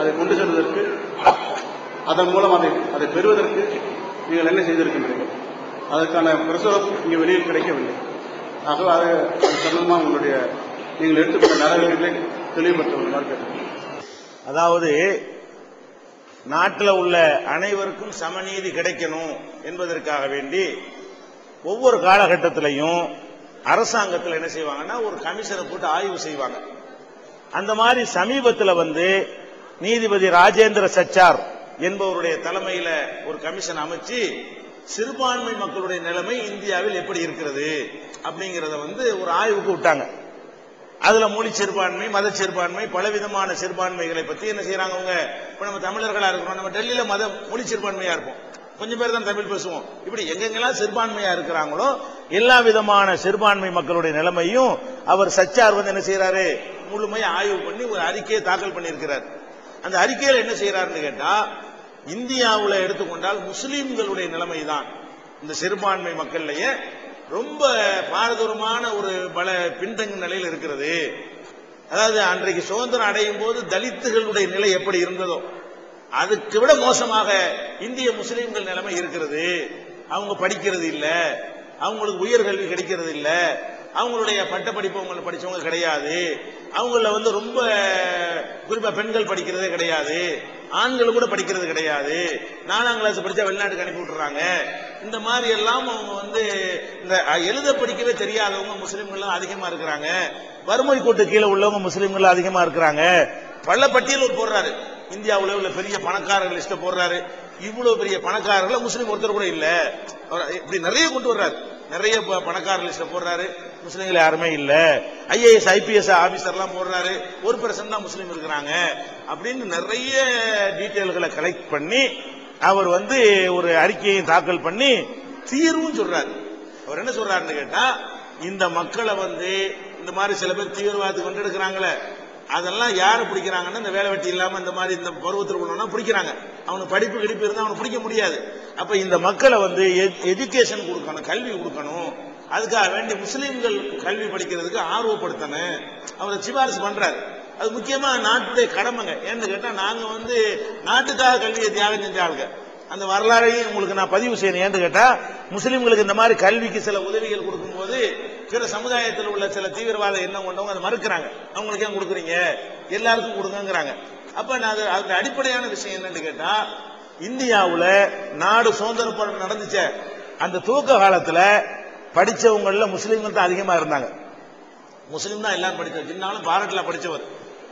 அதை கொண்டு செல்வதற்கு அதன் மூலம் அதை அதை பெறுவதற்கு நீங்கள் என்ன செய்திருக்கின்றீர்கள்? அதற்கான பிரசுரம் இங்கே வெளியில் கிடைக்கவில்லை. ஆகவே அது சம்பந்தமாக உங்களுடைய நீங்கள் எடுத்துக்கொண்ட நடவடிக்கைகளை தெளிவுபடுத்த அதாவது நாட்டில் உள்ள அனைவருக்கும் சமநீதி கிடைக்கணும் என்பதற்காக வேண்டி ஒவ்வொரு காலகட்டத்திலையும் அரசாங்கத்தில் என்ன செய்வாங்கன்னா ஒரு கமிஷனை போட்டு ஆய்வு செய்வாங்க. அந்த மாதிரி சமீபத்தில் வந்து நீதிபதி ராஜேந்திர சச்சார் என்பவருடைய தலைமையில ஒரு கமிஷன் அமைச்சு சிறுபான்மை மக்களுடைய நிலைமை இந்தியாவில் எப்படி இருக்கிறது அப்படிங்கறத வந்து ஒரு ஆய்வுக்கு விட்டாங்க அதுல மொழி சிறுபான்மை மத சிறுபான்மை பலவிதமான சிறுபான்மைகளை பத்தி என்ன செய்யறாங்க அவங்க? இப்ப நம்ம தமிழர்களா இருக்கிறோம். நம்ம டெல்லியில மத மொழி சிறுபான்மையா இருப்போம். கொஞ்சம் பேர் தான் தமிழ் பேசுவோம். இப்படி எங்கெங்கெல்லாம் சிறுபான்மையா இருக்கிறாங்களோ எல்லா விதமான சிறுபான்மை மக்களுடைய நிலைமையும் அவர் சச்சார் வந்து என்ன செய்யறாரு முழுமையை ஆய்வு பண்ணி ஒரு அறிக்கையை தாக்கல் பண்ணியிருக்கிறார். அந்த அறிக்கையில் என்ன செய்யறாருன்னு கேட்டா இந்தியாவில் எடுத்துக்கொண்டால் முஸ்லீம்களுடைய நிலைமை தான் இந்த சிறுபான்மை மக்கள்லயே ரொம்ப பாரதூரமான ஒரு பல பின்தங்கு நிலையில் இருக்கிறது. அதாவது அன்றைக்கு சுதந்திரம் அடையும் போது தலித்துகளுடைய நிலை எப்படி இருந்ததோ அதுக்கு விட மோசமாக இந்திய முஸ்லீம்கள் நிலைமை இருக்கிறது. அவங்க படிக்கிறது இல்லை. அவங்களுக்கு உயர்கல்வி கிடைக்கிறது இல்லை. அவங்களுடைய பட்ட படிப்பு படித்தவங்க படிச்சவங்க கிடையாது. அவங்கள வந்து ரொம்ப குறிப்பாக பெண்கள் படிக்கிறதே கிடையாது. ஆண்கள் கூட படிக்கிறது கிடையாது. நாலாம் கிளாஸ் படித்தா வெளிநாட்டுக்கு அனுப்பி விட்டுறாங்க. இந்த மாதிரி எல்லாம் அவங்க வந்து இந்த எழுத படிக்கவே தெரியாதவங்க முஸ்லீம்கள்லாம் அதிகமாக இருக்கிறாங்க. வறுமை கூட்டு கீழே உள்ளவங்க முஸ்லீம்கள் அதிகமாக இருக்கிறாங்க. பல பட்டியல் போடுறாரு. இந்தியாவில் உள்ள பெரிய பணக்காரர்கள் லிஸ்ட்டை போடுறாரு. இவ்வளோ பெரிய பணக்காரர்கள் முஸ்லீம் ஒருத்தர் கூட இல்லை. அவர் இப்படி நிறைய கொண்டு வர்றாரு. நிறைய ப- பணக்காரர் லிஸ்ட்டை போடுறாரு. முஸ்லீம்கள் யாருமே இல்ல. ஐஏஎஸ் ஐபிஎஸ் ஆபீசர்லாம் போடுறாரு. ஒரு பர்சன்ட் தான் முஸ்லீம் இருக்கிறாங்க. அப்படின்னு நிறைய டீட்டெயில்களை கலெக்ட் பண்ணி அவர் வந்து ஒரு அறிக்கையை தாக்கல் பண்ணி தீர்வும் சொல்றாரு. அவர் என்ன சொல்றாருன்னு கேட்டா இந்த மக்களை வந்து இந்த மாதிரி சில பேர் தீவிரவாதத்துக்கு கொண்டு எடுக்கிறாங்களே அதெல்லாம் யாரு பிடிக்கிறாங்கன்னா இந்த வேலை வெட்டி இல்லாம இந்த மாதிரி இந்த பருவத்தில் உள்ளவனா பிடிக்கிறாங்க. அவனுக்கு படிப்பு கிடிப்பு இருந்தால் அவனை பிடிக்க முடியாது. அப்ப இந்த மக்களை வந்து எஜுகேஷன் கொடுக்கணும் கல்வி கொடுக்கணும். அதுக்காக வேண்டி முஸ்லீம்கள் கல்வி படிக்கிறதுக்கு ஆர்வப்படுத்தணும் அவர் சிபாரிசு பண்றாரு. அது முக்கியமா நாட்டுடைய கடமைங்க. ஏன்னு கேட்டா நாங்க வந்து நாட்டுக்காக கல்வியை தியாகம் செஞ்ச ஆளுங்க. அந்த வரலாறையும் உங்களுக்கு நான் பதிவு செய்யணும். ஏன்னு கேட்டா முஸ்லீம்களுக்கு இந்த மாதிரி கல்விக்கு சில உதவிகள் கொடுக்கும்போது பிற சமுதாயத்தில் உள்ள சில தீவிரவாத எண்ணம் கொண்டவங்க அதை மறுக்கிறாங்க. அவங்களுக்கு ஏன் கொடுக்குறீங்க? எல்லாருக்கும் கொடுங்கங்கிறாங்க. அப்ப நான் அது அதுக்கு அடிப்படையான விஷயம் என்னன்னு கேட்டா இந்தியாவுல நாடு சுதந்திர போராட்டம் நடந்துச்சே. அந்த துவக்க காலத்துல படித்தவங்களில் முஸ்லீம்கள் தான் அதிகமாக இருந்தாங்க. முஸ்லீம் தான் எல்லாரும் படித்தவர் ஜின்னாலும் பாரட்டில் படித்தவர்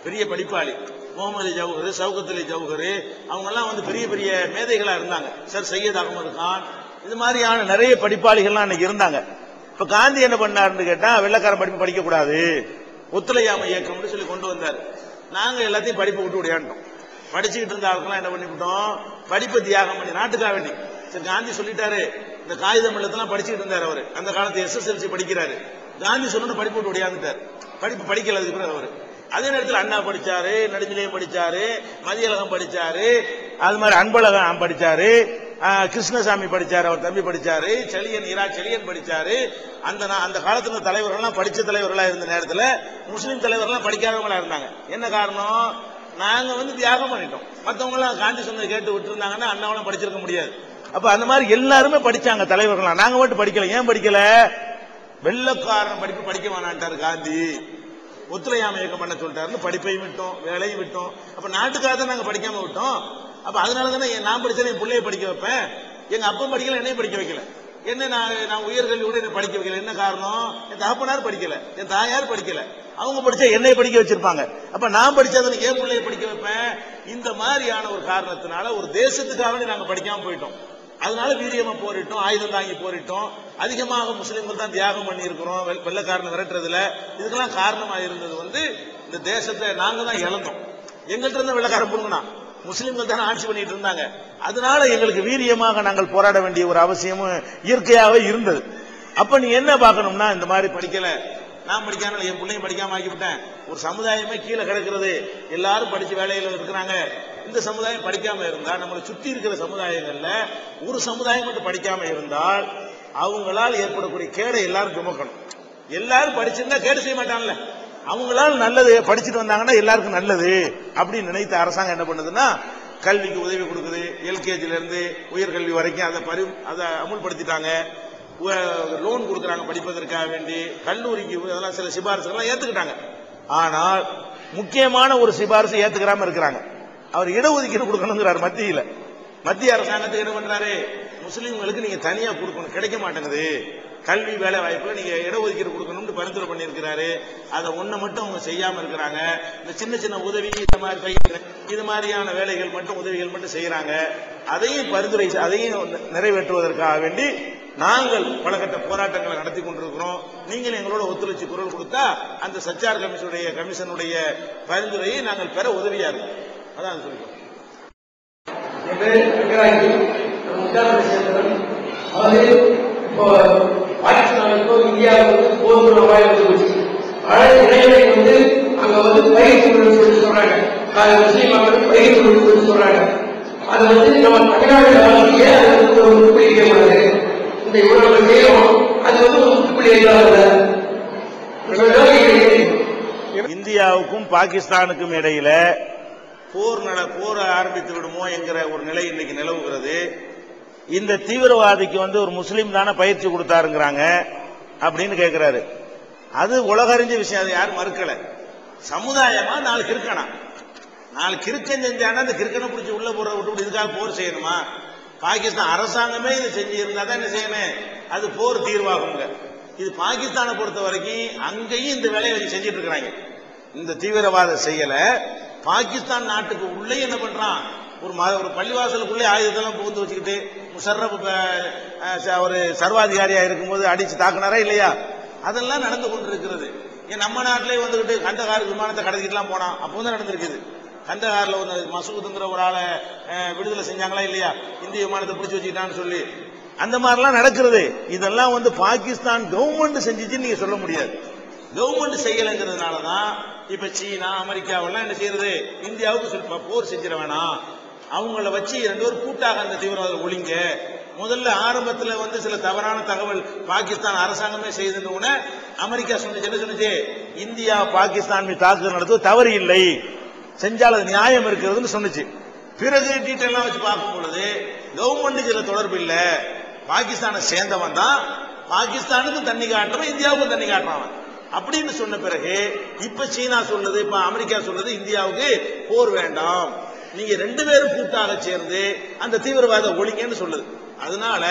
பெரிய படிப்பாளி. முகமது அலி ஜவுஹர் சவுகத் அலி ஜவுஹர். அவங்கெல்லாம் வந்து பெரிய பெரிய மேதைகளாக இருந்தாங்க. சார் சையத் அகமது கான். இது மாதிரியான நிறைய படிப்பாளிகள்லாம் அன்னைக்கு இருந்தாங்க. இப்போ காந்தி என்ன பண்ணாருன்னு கேட்டால் வெள்ளக்காரன் படிப்பு படிக்கக்கூடாது. ஒத்துழையாமை இயக்கம்னு சொல்லி கொண்டு வந்தார். நாங்கள் எல்லாத்தையும் படிப்பு விட்டு விடையாண்டோம். படிச்சுக்கிட்டு இருந்த ஆளுக்கெல்லாம் என்ன பண்ணிவிட்டோம்? படிப்பை தியாகம் பண்ணி நாட்டுக்காக வேண்டி. சரி காந்தி சொல்லிட்டாரு. இந்த காகிதம் இல்லத்தெல்லாம் படிச்சுட்டு இருந்தார் அவரு. அந்த காலத்து எஸ்எஸ்எல்சி படிக்கிறாரு. காந்தி சொன்னு படிப்பு விட்டு விடையாந்துட்டார் படிப்பு படிக்கல அதுக்கு பிறகு அவரு. அதே நேரத்தில் அண்ணா படிச்சாரு நெடுஞ்சிலையும் படிச்சாரு மதியழகம் படிச்சாரு அது மாதிரி அன்பழகம் படிச்சாரு கிருஷ்ணசாமி படிச்சாரு அவர் தம்பி படிச்சாரு செலியன் இரா செலியன் படிச்சாரு. அந்த அந்த காலத்துல தலைவர்கள்லாம் படிச்ச தலைவர்களா இருந்த நேரத்துல முஸ்லீம் தலைவர்கள்லாம் படிக்காதவங்களா இருந்தாங்க. என்ன காரணம்? நாங்க வந்து தியாகம் பண்ணிட்டோம். மற்றவங்களாம் காந்தி சொன்னதை கேட்டு விட்டுருந்தாங்கன்னா அண்ணாவெல்லாம் படிச்சிருக்க முடியாது. அப்ப அந்த மாதிரி எல்லாருமே படிச்சாங்க தலைவர்கள் நாங்க மட்டும் படிக்கல. ஏன் படிக்கல? வெள்ளக்காரன் படிப்பு படிக்க வேணான்ட்டாரு காந்தி. ஒத்துழையாமை இயக்கம் பண்ண சொல்லிட்டாருன்னு படிப்பையும் விட்டோம் வேலையும் விட்டோம். அப்ப நாட்டுக்காக தான் நாங்க படிக்காம விட்டோம். அப்ப அதனால தானே என் நான் படிச்சா என் பிள்ளைய படிக்க வைப்பேன்? எங்க அப்பா படிக்கல என்னையும் படிக்க வைக்கல. என்ன நான் நான் உயர்கல்வியோட என்ன படிக்க வைக்கல. என்ன காரணம்? என் தகப்பனார் படிக்கல. என் தாயார் படிக்கல. அவங்க படிச்சா என்னை படிக்க வச்சிருப்பாங்க. அப்ப நான் படிச்சாதானே என் பிள்ளைய படிக்க வைப்பேன்? இந்த மாதிரியான ஒரு காரணத்தினால ஒரு தேசத்துக்காக நாங்க படிக்காம போயிட்டோம். அதனால வீரியமா போரிட்டோம் ஆயுதம் தாங்கி போரிட்டோம் அதிகமாக முஸ்லீம்கள் தான் தியாகம் பண்ணியிருக்கிறோம் வெள்ளக்காரனை விரட்டுறதுல இதுக்கெல்லாம் காரணமாக இருந்தது வந்து இந்த தேசத்தை நாங்க தான் இழந்தோம். எங்கள்கிட்ட இருந்த வெள்ளக்காரன் புடுங்கினா முஸ்லீம்கள் தானே ஆட்சி பண்ணிட்டு இருந்தாங்க. அதனால எங்களுக்கு வீரியமாக நாங்கள் போராட வேண்டிய ஒரு அவசியமும் இயற்கையாகவே இருந்தது. அப்ப நீ என்ன பார்க்கணும்னா இந்த மாதிரி படிக்கல. நான் படிக்காம என் பிள்ளையும் படிக்காம ஆக்கிவிட்டேன். ஒரு சமுதாயமே கீழே கிடக்கிறது. எல்லாரும் படிச்சு வேலையில் இருக்கிறாங்க. இந்த சமுதாயம் படிக்காம இருந்தா நம்மளை சுற்றி இருக்கிற சமுதாயங்கள்ல ஒரு சமுதாயம் மட்டும் படிக்காம இருந்தால் அவங்களால் ஏற்படக்கூடிய கேடை எல்லாரும் சுமக்கணும். எல்லாரும் படிச்சிருந்தா கேடு செய்ய மாட்டான்ல அவங்களால நல்லது படிச்சுட்டு வந்தாங்கன்னா எல்லாருக்கும் நல்லது அப்படின்னு நினைத்த அரசாங்கம் என்ன பண்ணுதுன்னா கல்விக்கு உதவி கொடுக்குது. எல்கேஜில இருந்து உயர்கல்வி வரைக்கும் அதை பரி அதை அமுல்படுத்திட்டாங்க. லோன் கொடுக்குறாங்க படிப்பதற்காக வேண்டி. கல்லூரிக்கு அதெல்லாம் சில சிபாரிசுகள்லாம் ஏத்துக்கிட்டாங்க. ஆனால் முக்கியமான ஒரு சிபாரிசு ஏத்துக்கிறாம இருக்கிறாங்க. அவர் இடஒதுக்கீடு கொடுக்கணுங்கிறார் மத்தியில. மத்திய அரசாங்கத்துக்கு என்ன பண்றாரு? முஸ்லீம்களுக்கு நீங்க தனியா கொடுக்கணும். கிடைக்க மாட்டேங்குது. கல்வி வேலை வாய்ப்புல நீங்க இடஒதுக்கீடு கொடுக்கணும்னு பரிந்துரை பண்ணியிருக்கிறாரு. அதை ஒண்ணு மட்டும் அவங்க செய்யாம இருக்கிறாங்க. இந்த சின்ன சின்ன உதவி இந்த மாதிரி பயிர் இது மாதிரியான வேலைகள் மட்டும் உதவிகள் மட்டும் செய்யறாங்க. அதையும் பரிந்துரை அதையும் நிறைவேற்றுவதற்காக வேண்டி நாங்கள் பலகட்ட போராட்டங்களை நடத்தி கொண்டிருக்கிறோம். நீங்கள் எங்களோட ஒத்துழைச்சு குரல் கொடுத்தா அந்த சச்சார் கமிஷனுடைய கமிஷனுடைய பரிந்துரையை நாங்கள் பெற உதவியா இருக்கும். அதான் சொல்லிக்கிறோம் என் பேர் அதாவது இப்போ ரூபாய் வந்து போச்சு ஆனால் வந்து அங்க வந்து பயிற்சி சொல்றாங்க அது முஸ்லீம் பயிற்சி சொல்றாங்க அது வந்து நம்ம தமிழ்நாடு ஏன் அது வந்து ஒரு இந்த இவ்வளவு அது வந்து ஒரு உருப்படி இந்தியாவுக்கும் பாகிஸ்தானுக்கும் இடையில போர் நட போர் ஆரம்பித்து விடுமோ என்கிற ஒரு நிலை இன்னைக்கு நிலவுகிறது. இந்த தீவிரவாதிக்கு வந்து ஒரு முஸ்லீம் தானே பயிற்சி கொடுத்தாருங்கிறாங்க அப்படின்னு கேட்கிறாரு அது உலகறிஞ்ச விஷயம் அது யாரும் மறுக்கல. சமுதாயமா நாலு கிறுக்கனா? நாலு கிறுக்கன் செஞ்சானா அந்த கிறுக்கனை பிடிச்சி உள்ள போற விட்டு இதுக்காக போர் செய்யணுமா? பாகிஸ்தான் அரசாங்கமே இதை செஞ்சு இருந்தா தான் என்ன செய்யணும்? அது போர் தீர்வாகுங்க இது பாகிஸ்தானை பொறுத்த வரைக்கும் அங்கேயும் இந்த வேலையை வச்சு செஞ்சுட்டு இருக்கிறாங்க. இந்த தீவிரவாத செய்யலை. பாகிஸ்தான் நாட்டுக்கு உள்ளே என்ன பண்றான்? ஒரு ம- ஒரு பள்ளிவாசலுக்குள்ளே ஆயுதத்தெல்லாம் புகுந்து வச்சுக்கிட்டு முஷர்ரப் ச- ஒரு சர்வாதிகாரியா இருக்கும்போது அடிச்சு தாக்குனாரா இல்லையா? அதெல்லாம் நடந்து கொண்டிருக்கிறது. ஏன் நம்ம நாட்டிலே வந்துக்கிட்டு கந்தகார் விமானத்தை கடத்திக்கிட்டுலாம் போனான். அப்போ தான் நடந்திருக்குது. கந்தகாரில் ஒரு மசூதுங்கிற ஒரு ஆளை விடுதலை செஞ்சாங்களா இல்லையா? இந்திய விமானத்தை பிடிச்சி வச்சுக்கிட்டான்னு சொல்லி. அந்த மாதிரிலாம் நடக்கிறது. இதெல்லாம் வந்து பாகிஸ்தான் கவர்மெண்ட் செஞ்சுச்சுன்னு நீங்க சொல்ல முடியாது. கவர்மெண்ட் செய்யலைங்கிறதுனால தான் இப்ப சீனா அமெரிக்காவெல்லாம் என்ன செய்யறது? இந்தியாவுக்கு சொல்லி போர் செஞ்சிட வேணாம். அவங்கள வச்சு ரெண்டு பேரும் கூட்டாக அந்த தீவிரவாத ஒழிங்க. முதல்ல ஆரம்பத்துல வந்து சில தவறான தகவல் பாகிஸ்தான் அரசாங்கமே செய்துன்னு உடனே அமெரிக்கா சொன்னிச்சு என்ன சொன்னுச்சு இந்தியா பாகிஸ்தான் மீது தாக்குதல் நடத்துவது தவறு இல்லை. செஞ்சால் அது நியாயம் இருக்கிறதுன்னு சொன்னுச்சு பிறகு டீட்டெயிலாம் வச்சு பார்க்கும் பொழுது கவர்மெண்ட்டுக்கு இதுல தொடர்பு இல்லை. பாகிஸ்தானை சேர்ந்தவன் தான். பாகிஸ்தானுக்கும் தண்ணி காட்டுறவன் இந்தியாவுக்கும் தண்ணி காட்டுறான் அப்படின்னு சொன்ன பிறகு இப்ப சீனா சொன்னது இப்ப அமெரிக்கா சொன்னது இந்தியாவுக்கு போர் வேண்டாம். நீங்க ரெண்டு பேரும் கூட்டாக சேர்ந்து அந்த தீவிரவாத ஒழிங்கன்னு சொல்லுது. அதனால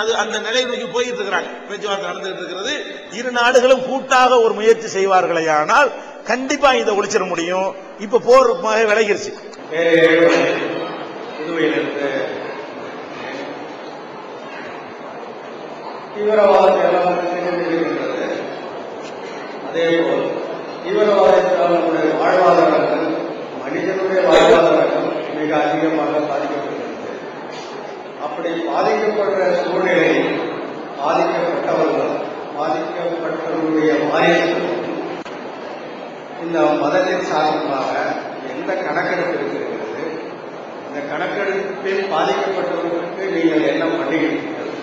அது அந்த நிலை நோக்கி போயிட்டு இருக்கிறாங்க. பேச்சுவார்த்தை நடந்துகிட்டு இருக்கிறது. இரு நாடுகளும் கூட்டாக ஒரு முயற்சி செய்வார்களேயானால் கண்டிப்பா இதை ஒழிச்சிட முடியும். இப்ப போர் விலகிருச்சு. தீவிரவாத தீவிரவாதத்தை எல்லாம் வந்து தெரிந்திருக்கின்றது அதேபோல் தீவிரவாதத்தால் நம்முடைய வாழ்வாதாரங்கள் மனிதனுடைய வாழ்வாதாரங்கள் மிக அதிகமாக பாதிக்கப்படுகிறது அப்படி பாதிக்கப்படுற சூழ்நிலையில் பாதிக்கப்பட்டவர்கள் பாதிக்கப்பட்டவர்களுடைய வாரிசுகள் இந்த மதத்தின் சார்பாக எந்த கணக்கெடுப்பு இருக்கிறது இந்த கணக்கெடுப்பில் பாதிக்கப்பட்டவர்களுக்கு நீங்கள் என்ன பண்ணுகிறீர்கள்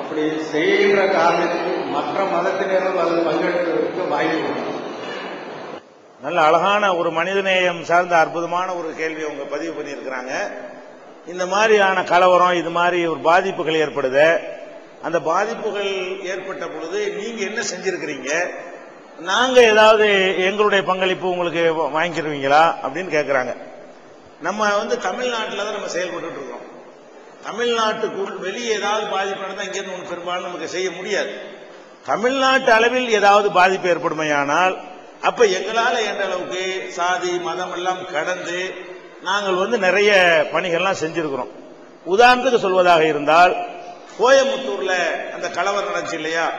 அப்படி செய்கின்ற காரணத்தில் மற்ற மதத்தினரும் அதில் பங்கெடுப்பதற்கு வாய்ப்பு நல்ல அழகான ஒரு மனிதநேயம் சார்ந்த அற்புதமான ஒரு கேள்வி அவங்க பதிவு பண்ணியிருக்கிறாங்க. இந்த மாதிரியான கலவரம் இது மாதிரி ஒரு பாதிப்புகள் ஏற்படுது. அந்த பாதிப்புகள் ஏற்பட்ட பொழுது நீங்க என்ன செஞ்சிருக்கிறீங்க? நாங்க ஏதாவது எங்களுடைய பங்களிப்பு உங்களுக்கு வாங்கிடுவீங்களா அப்படின்னு கேட்கிறாங்க நம்ம வந்து தமிழ்நாட்டில் தான் நம்ம செயல்பட்டு இருக்கோம். தமிழ்நாட்டுக்குள் வெளியே ஏதாவது பாதிப்பு நடந்தால் இங்கேருந்து ஒன்று பெரும்பாலும் நமக்கு செய்ய முடியாது. தமிழ்நாட்டு அளவில் ஏதாவது பாதிப்பு ஏற்படுமையானால் அப்ப எங்களால என்ற அளவுக்கு சாதி மதம் எல்லாம் கடந்து நாங்கள் வந்து நிறைய பணிகள்லாம் செஞ்சிருக்கிறோம். உதாரணத்துக்கு சொல்வதாக இருந்தால் கோயம்புத்தூர்ல அந்த கலவரம் நடந்துச்சு இல்லையா?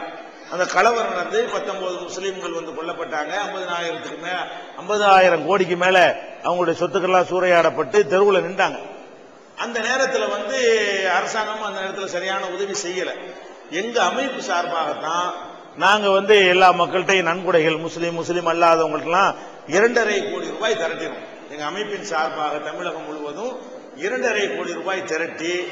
அந்த கலவரம் நடந்து பத்தொன்பது முஸ்லீம்கள் வந்து கொல்லப்பட்டாங்க. ஐம்பதனாயிரத்துக்கு மேல ஐம்பதாயிரம் கோடிக்கு மேல அவங்களுடைய சொத்துக்கள்லாம் சூறையாடப்பட்டு தெருவில் நின்றாங்க. அந்த நேரத்துல வந்து அரசாங்கம் அந்த நேரத்துல சரியான உதவி செய்யல. எங்க அமைப்பு சார்பாகத்தான் நாங்க வந்து எல்லா மக்கள்கிட்டையும் நன்கொடைகள் முஸ்லீம் முஸ்லீம் அல்லாதவங்களுக்கெல்லாம் இரண்டரை கோடி ரூபாய் திரட்டினோம். எங்க அமைப்பின் சார்பாக தமிழகம் முழுவதும் இரண்டரை கோடி ரூபாய் திரட்டி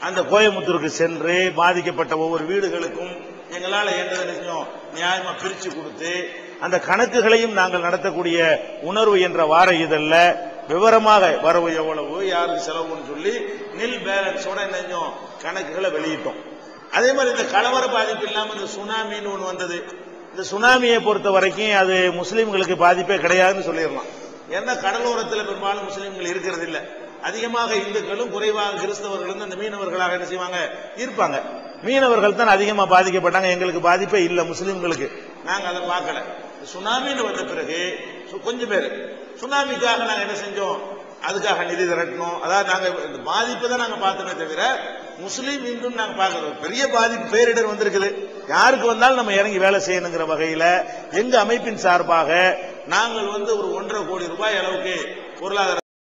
அந்த கோயம்புத்தூருக்கு சென்று பாதிக்கப்பட்ட ஒவ்வொரு வீடுகளுக்கும் எங்களால் என்ன செஞ்சோம் நியாயமா பிரிச்சு கொடுத்து அந்த கணக்குகளையும் நாங்கள் நடத்தக்கூடிய உணர்வு என்ற வார இதழில் விவரமாக வரவு எவ்வளவு யாருக்கு செலவுன்னு சொல்லி நில் பேலன்ஸோட என்ன கணக்குகளை வெளியிட்டோம். அதே மாதிரி இந்த கலவர பாதிப்பு இல்லாம இந்த சுனாமின்னு ஒண்ணு வந்தது. இந்த சுனாமியை பொறுத்த வரைக்கும் அது முஸ்லீம்களுக்கு பாதிப்பே கிடையாதுன்னு சொல்லிடலாம். ஏன்னா கடலோரத்தில் பெரும்பாலும் முஸ்லீம்கள் இருக்கிறது இல்ல. அதிகமாக இந்துக்களும் குறைவாக கிறிஸ்தவர்களும் அந்த மீனவர்களாக என்ன செய்வாங்க? இருப்பாங்க. மீனவர்கள் தான் அதிகமாக பாதிக்கப்பட்டாங்க. எங்களுக்கு பாதிப்பே இல்லை முஸ்லீம்களுக்கு. நாங்க அதை பார்க்கல. சுனாமின்னு வந்த பிறகு சு- கொஞ்சம் பேர். சுனாமிக்காக நாங்க என்ன செஞ்சோம்? அதுக்காக நிதி திரட்டணும் அதாவது நாங்க இந்த பாதிப்பை தான் நாங்க பார்த்தோமே தவிர முஸ்லீம் இந்துன்னு நாங்க பாக்குறோம் பெரிய பாதிப்பு பேரிடர் வந்திருக்குது. யாருக்கு வந்தாலும் நம்ம இறங்கி வேலை செய்யணுங்கிற வகையில எங்க அமைப்பின் சார்பாக நாங்கள் வந்து ஒரு ஒன்றரை கோடி ரூபாய் அளவுக்கு பொருளாதார